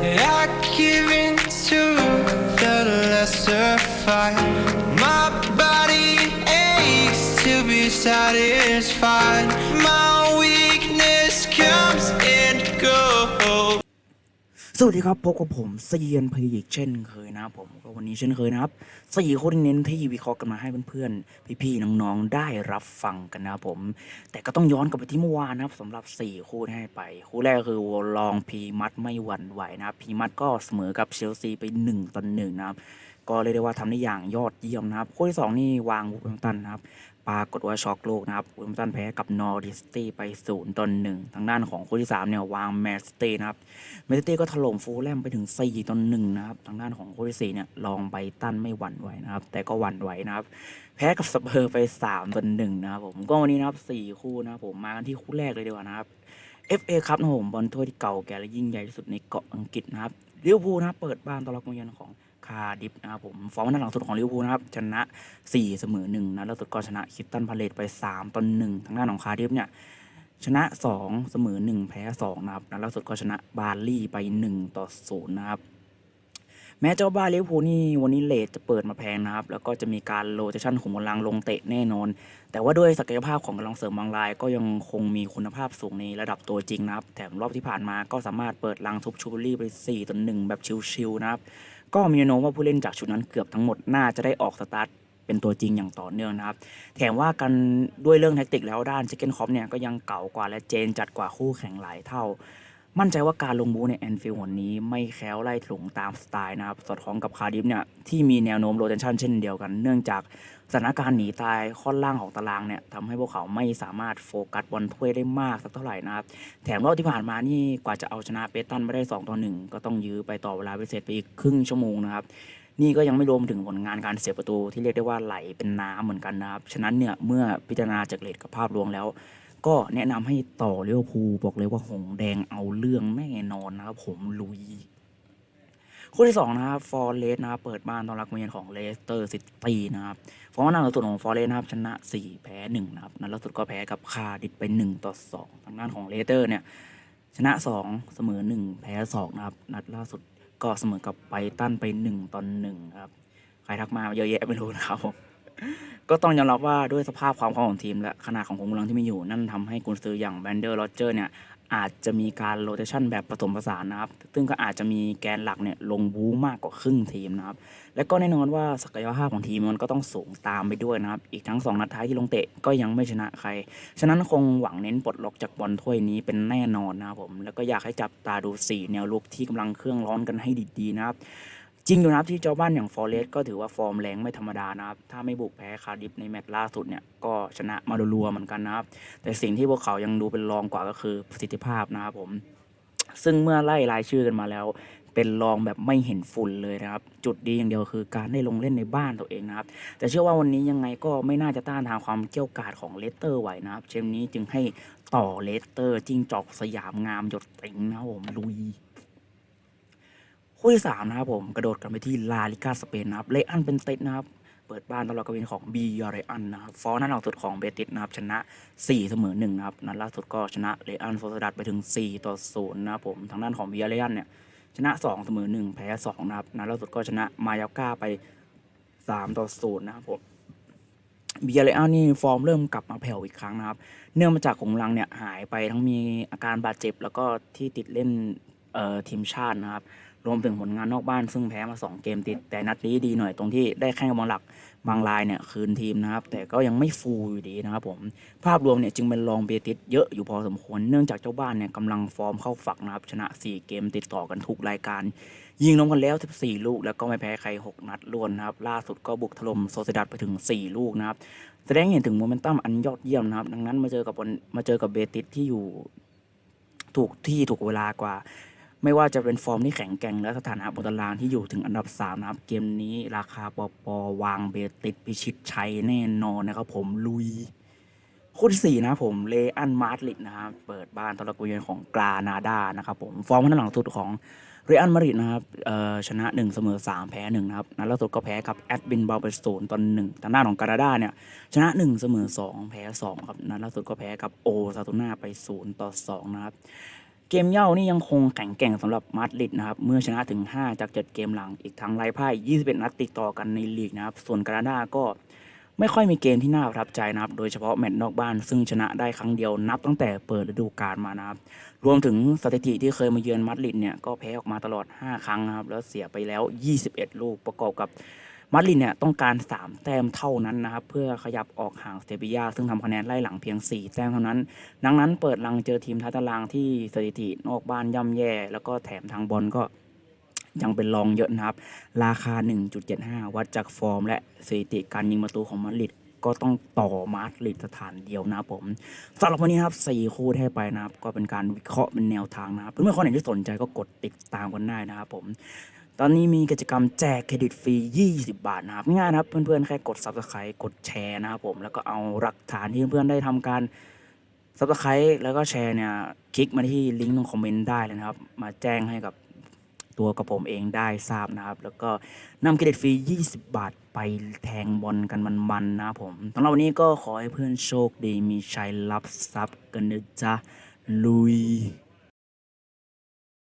I give in to the lesser fight. My body aches to be satisfied. My weakness comes and goes. สวัสดีครับ พบกับผมเซียนพีอีกเช่นเคยนะครับผมก็วันนี้เช่นเคยนะครับสี่คนเน้นที่วิเคราะห์กันมาให้เพื่อนๆพี่ๆน้องๆได้รับฟังกันนะครับผม แต่ก็ต้องย้อนกลับไปที่เมื่อวานนะครับสำหรับสี่คู่ที่ให้ไป คู่แรกคือวอลลองพีมัดไม่หวั่นไหวนะครับพีมัดก็เสมอกับเชลซีไปหนึ่งต่อหนึ่งนะครับก็เรียกได้ว่าทำได้อย่างยอดเยี่ยมนะครับ คู่ที่สองนี่วางวูฟแฮมป์ตันนะครับ ปรากฏว่าช็อกโลกนะครับวูฟแฮมตันแพ้กับนอริสตี้ไปศูนย์ต่อหนึ่งทางด้านของคู่ที่สามเนี่ยวางแมนสตย์นะครับแมนซิตี้ก็ถล่มฟูลแลมไปถึง4ต่อหนึ่งนะครับทางด้านของคู่ที่4เนี่ยลองไบรตันไม่หวั่นไหวนะครับ แต่ก็หวั่นไหวนะครับ แพ้กับสเปอร์ไป3ต่อหนึ่งนะครับผมก็วันนี้นะครับ4คู่นะครับผมมากันที่คู่แรกเลยดีกว่านะครับ FA ครับนะผมบอลถ้วยที่เก่าแก่และยิ่งใหญ่ที่สุดในเกาะอังกฤษนะครับลิเวอร์พูลนะเปิดบ้านต้อนรับการเยือนของ คาดิฟนะครับผมฟอร์มหน้าหลังสุดของลิเวอร์พูลนะครับชนะ 4 เสมอ1นะแล้วสุดก็ชนะคิตตันพาเลตไป 3ต่อ1ทางด้านของคาดิฟเนี่ยชนะ 2 เสมอ 1 แพ้ 2 นะครับนัดล่าสุดก็ชนะบาร์ลี่ไป 1 ต่อ 0 นะครับ แม้เจ้าบ้านลิเวอร์พูลนี่วันนี้เลทจะเปิดมาแพงนะครับ แล้วก็จะมีการโรเตชันของกำลังลงเตะแน่นอน แต่ว่าด้วยศักยภาพของกำลังเสริมบางราย ก็ยังคงมีคุณภาพสูงในระดับตัวจริงนะครับ แถมรอบที่ผ่านมาก็สามารถเปิดลังทุบชูบรี่ไป 4ต่อ1แบบชิวๆนะครับ ก็มีโน้มว่าผู้เล่นจากชุดนั้นเกือบทั้งหมดน่าจะได้ออกสตาร์ทเป็นตัวจริงอย่างต่อเนื่องนะครับ แถมว่ากันด้วยเรื่องแท็กติกแล้วด้านเชคเกนคอปเนี่ยก็ยังเก่ากว่าและเจนจัดกว่าคู่แข่งหลายเท่า มั่นใจว่าการลงบูในแอนฟิลด์วันนี้ไม่แคล้วไล่ถลุงตามสไตล์นะครับ สอดคล้องกับคาร์ดิฟเนี่ยที่มีแนวโน้มโรเตชันเช่นเดียวกัน เนื่องจากสถานการณ์หนีตายค่อนล่างของตารางเนี่ยทำให้พวกเขาไม่สามารถโฟกัสบอลถ้วยได้มากสักเท่าไหร่นะครับ แถมรอบที่ผ่านมานี่กว่าจะเอาชนะเปตันไม่ได้2ต่อ1ก็ต้องยื้อไปต่อเวลาพิเศษไปอีกครึ่งชั่วโมงนะครับนี่ก็ยังไม่รวมถึงผลงานการเสียประตูที่เรียกได้ว่าไหลเป็นน้ำเหมือนกันนะครับ ฉะนั้นเนี่ยเมื่อพิจารณาจากเลทกับภาพรวมแล้ว ก็แนะนำให้ต่อเลี้ยวภูบอกเลยว่าหงแดงเอาเรื่องแน่นอนนะครับผมลุยคู่ที่สองนะครับฟอร์เรสนะครับเปิดบ้านต้อนรับการเยือนของเลสเตอร์ซิตี้นะครับฟอร์มหน้าสุดของฟอร์เรสนะครับชนะ 4 แพ้1นะครับนัดล่าสุดก็แพ้กับคาร์ดิฟไป 1 ต่อ 2 ทางด้านของเลสเตอร์เนี่ยชนะ 2 เสมอ 1 แพ้ 2 นะครับ นัดล่าสุดก็เสมอกับไบตันไป 1ต่อ1ครับ ใครทักมาเยอะแยะไม่รู้นะครับผม ก็ต้องยอมรับว่าด้วยสภาพความพร้อมของทีม และขนาดของกองกำลังที่มีอยู่ นั่นทำให้กุนซืออย่างแบนเดอร์โรเจอร์เนี่ยอาจจะมีการโรเตชันแบบผสมผสานนะครับ ซึ่งก็อาจจะมีแกนหลักเนี่ยลงบู๊มากกว่าครึ่งทีมนะครับ และก็แน่นอนว่าศักยภาพของทีมมันก็ต้องสูงตามไปด้วยนะครับ อีกทั้ง 2 นัดท้ายที่ลงเตะก็ยังไม่ชนะใคร ฉะนั้นคงหวังเน้นปลดล็อกจากบอลถ้วยนี้เป็นแน่นอนนะครับผม แล้วก็อยากให้จับตาดู 4 แนวลุกที่กำลังเครื่องร้อนกันให้ดีๆนะครับ จริงอยู่นะครับที่เจ้าบ้านอย่างฟอร์เรสก็ถือว่าฟอร์มแรงไม่ธรรมดานะครับ ถ้าไม่บุกแพ้คาร์ดิฟในแมตช์ล่าสุดเนี่ยก็ชนะมารัวเหมือนกันนะครับ แต่สิ่งที่พวกเขายังดูเป็นรองกว่าก็คือประสิทธิภาพนะครับผม ซึ่งเมื่อไล่รายชื่อกันมาแล้ว เป็นรองแบบไม่เห็นฝุ่นเลยนะครับ จุดดีอย่างเดียวคือการได้ลงเล่นในบ้านตัวเองนะครับ แต่เชื่อว่าวันนี้ยังไงก็ไม่น่าจะต้านทานความเกี่ยวกาดของเลสเตอร์ไหวนะครับ เชมนี้จึงให้ต่อเลสเตอร์จิ้งจอกสยามงามหยดติงนะครับผมลุย คู่ที่สามนะครับผมกระโดดกันไปที่ลาลิกาสเปนนะครับเลอันเป็นเตดนะครับเปิดบ้านตลอดกวินของบียาเรอันนะครับฟอร์นัดหลังสุดของเบติสนะครับชนะ 4 เสมอ1นะครับนัดล่าสุดก็ชนะเลอันโซซดัดไปถึง 4 ต่อ0นะครับผมทางด้านของบียาเรอันเนี่ยชนะ 2 เสมอ1แพ้2นะครับนัดล่าสุดก็ชนะมายาก้าไป 3 ต่อ0นะครับผมบียาเรอันนี่ฟอร์มเริ่มกลับมาแผ่วอีกครั้งนะครับ เนื่องมาจากของลังเนี่ยหายไปทั้งมีอาการบาดเจ็บ แล้วก็ที่ติดเล่นเอ่อทีมชาตินะครับ รวมถึงผลงานนอกบ้านซึ่งแพ้มา 2 เกมติด แต่นัดนี้ดีหน่อยตรงที่ได้แข้งกำลังหลักบางรายเนี่ยคืนทีมนะครับ แต่ก็ยังไม่ฟูอยู่ดีนะครับผม ภาพรวมเนี่ยจึงเป็นรองเบติสเยอะอยู่พอสมควร เนื่องจากเจ้าบ้านเนี่ยกำลังฟอร์มเข้าฝักนะครับ ชนะ 4 เกมติดต่อกันทุกรายการ ยิงลงกันแล้ว 14 ลูก แล้วก็ไม่แพ้ใคร 6 นัดรวดนะครับ ล่าสุดก็บุกถล่มโซเซดัดไปถึง 4 ลูกนะครับ แสดงเห็นถึงโมเมนตัมอันยอดเยี่ยมนะครับ ดังนั้นมาเจอกับบอลมาเจอกับเบติสที่อยู่ถูกที่ถูกเวลากว่า ไม่ว่าจะเป็นฟอร์มที่แข็งแกร่งและสถานะบนตารางที่อยู่ถึงอันดับ 3 นะครับ เกมนี้ราคาปอปอวางเบติดพิชิตชัยแน่นอนนะครับผมลุยคู่ที่สี่นะผมเลอันมาดริดนะครับเปิดบ้านตอนรับกุเยือนของกรานาดานะครับผมฟอร์มข้างหลังสุดของเรอันมาดริดนะครับชนะ 1 เสมอ 3 แพ้1นะครับนัดล่าสุดก็แพ้กับแอดบินบาไปศูนย์ต่อหนึ่งทางด้านของกรานาดาเนี่ยชนะ 1 เสมอ 2 แพ้ 2 ครับนัดล่าสุดก็แพ้กับโอซาตูน่าไป 0 ต่อ 2 นะครับ เกมเย่านี่ยังคงแข็งแกร่งสำหรับมาดริดนะครับ เมื่อชนะถึง 5 จาก 7 เกมหลังอีกทั้งไร้พ่าย 21 นัดติดต่อกันในลีกนะครับ ส่วนกรานาดาก็ไม่ค่อยมีเกมที่น่าประทับใจนะครับ โดยเฉพาะแมตช์นอกบ้าน ซึ่งชนะได้ครั้งเดียวนับตั้งแต่เปิดฤดูกาลมานะครับ รวมถึงสถิติที่เคยมาเยือนมาดริดเนี่ยก็แพ้ออกมาตลอด 5 ครั้งนะครับ แล้วเสียไปแล้ว 21 ลูกประกอบกับ มาดริดเนี่ยต้องการ 3 แต้มเท่านั้นนะครับ เพื่อขยับออกห่างสเตปิยาซึ่งทำคะแนนไล่หลังเพียง 4 แต้มเท่านั้น ดังนั้นเปิดลังเจอทีมท้าตารางที่สถิตินอกบ้านย่ำแย่ แล้วก็แถมทางบอลก็ยังเป็นรองเยอะนะครับ ราคา 1.75 วัดจากฟอร์ม และสถิติการยิงประตูของมาดริดก็ต้องต่อมาริดสถานเดียวนะผมสำหรับวันนี้ครับ4คู่ให้ไปนะครับ ก็เป็นการวิเคราะห์เป็นแนวทางนะครับเพื่อนๆคนไหนที่สนใจก็กดติดตามกันได้นะครับผม ตอนนี้มีกิจกรรมแจกเครดิตฟรี 20 บาทนะครับง่ายนะครับ เพื่อนๆ แค่กด subscribe กดแชร์นะครับผม แล้วก็เอาหลักฐานที่เพื่อนๆ ได้ทำการ subscribe แล้วก็แชร์เนี่ย คลิกมาที่ลิงก์ตรงคอมเมนต์ได้เลยนะครับ มาแจ้งให้กับตัวกับผมเองได้ทราบนะครับ แล้วก็นำเครดิตฟรี 20 บาทไปแทงบอลกันมันๆนะครับผมสำหรับวันนี้ก็ขอให้เพื่อนโชคดีมีชัยรับทรัพย์กันนะจ๊ะลุย